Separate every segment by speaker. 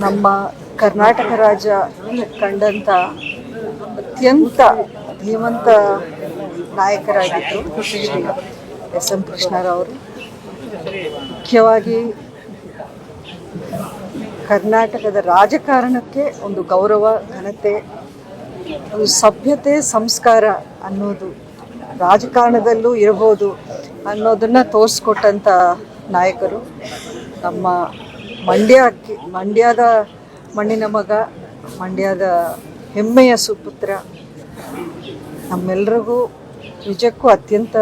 Speaker 1: ನಮ್ಮ ಕರ್ನಾಟಕ ರಾಜ್ಯ ಕಂಡಂಥ ಅತ್ಯಂತ ಧೀಮಂತ ನಾಯಕರಾಗಿದ್ದರು ಶ್ರೀ ಎಸ್ ಎಂ ಕೃಷ್ಣರವರು ಮುಖ್ಯವಾಗಿ ಕರ್ನಾಟಕದ ರಾಜಕಾರಣಕ್ಕೆ ಒಂದು ಗೌರವ, ಘನತೆ, ಒಂದು ಸಭ್ಯತೆ, ಸಂಸ್ಕಾರ ಅನ್ನೋದು ರಾಜಕಾರಣದಲ್ಲೂ ಇರ್ಬೋದು ಅನ್ನೋದನ್ನು ತೋರಿಸ್ಕೊಟ್ಟಂಥ ನಾಯಕರು. ನಮ್ಮ ಮಂಡ್ಯ ಮಂಡ್ಯದ ಮಣ್ಣಿನ ಮಗ, ಮಂಡ್ಯದ ಹೆಮ್ಮೆಯ ಸುಪುತ್ರ. ನಮ್ಮೆಲ್ರಿಗೂ ನಿಜಕ್ಕೂ ಅತ್ಯಂತ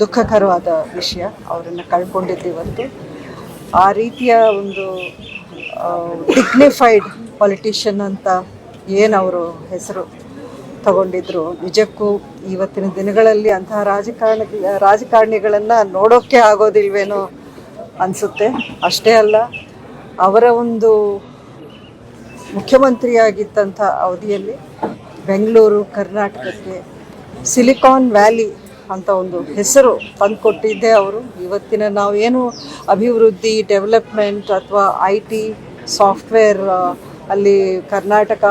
Speaker 1: ದುಃಖಕರವಾದ ವಿಷಯ ಅವರನ್ನು ಕಳ್ಕೊಂಡಿದ್ದೀವಂತೆ ಆ ರೀತಿಯ ಒಂದು ಡಿಗ್ನಿಫೈಡ್ ಪೊಲಿಟಿಷಿಯನ್ ಅಂತ ಏನು ಅವರು ಹೆಸರು? ತಗೊಂಡಿದ್ರು. ನಿಜಕ್ಕೂ ಇವತ್ತಿನ ದಿನಗಳಲ್ಲಿ ಅಂತಹ ರಾಜಕಾರಣ, ರಾಜಕಾರಣಿಗಳನ್ನು ನೋಡೋಕ್ಕೆ ಆಗೋದಿಲ್ವೇನೋ ಅನಿಸುತ್ತೆ. ಅಷ್ಟೇ ಅಲ್ಲ, ಅವರ ಒಂದು ಮುಖ್ಯಮಂತ್ರಿಯಾಗಿದ್ದಂಥ ಅವಧಿಯಲ್ಲಿ ಬೆಂಗಳೂರು, ಕರ್ನಾಟಕಕ್ಕೆ ಸಿಲಿಕಾನ್ ವ್ಯಾಲಿ ಅಂತ ಒಂದು ಹೆಸರು ತಂದುಕೊಟ್ಟಿದ್ದೇ ಅವರು. ಇವತ್ತಿನ ನಾವು ಏನು ಅಭಿವೃದ್ಧಿ, ಡೆವಲಪ್ಮೆಂಟ್ ಅಥವಾ ಐ ಟಿ ಸಾಫ್ಟ್ವೇರ್ ಅಲ್ಲಿ ಕರ್ನಾಟಕ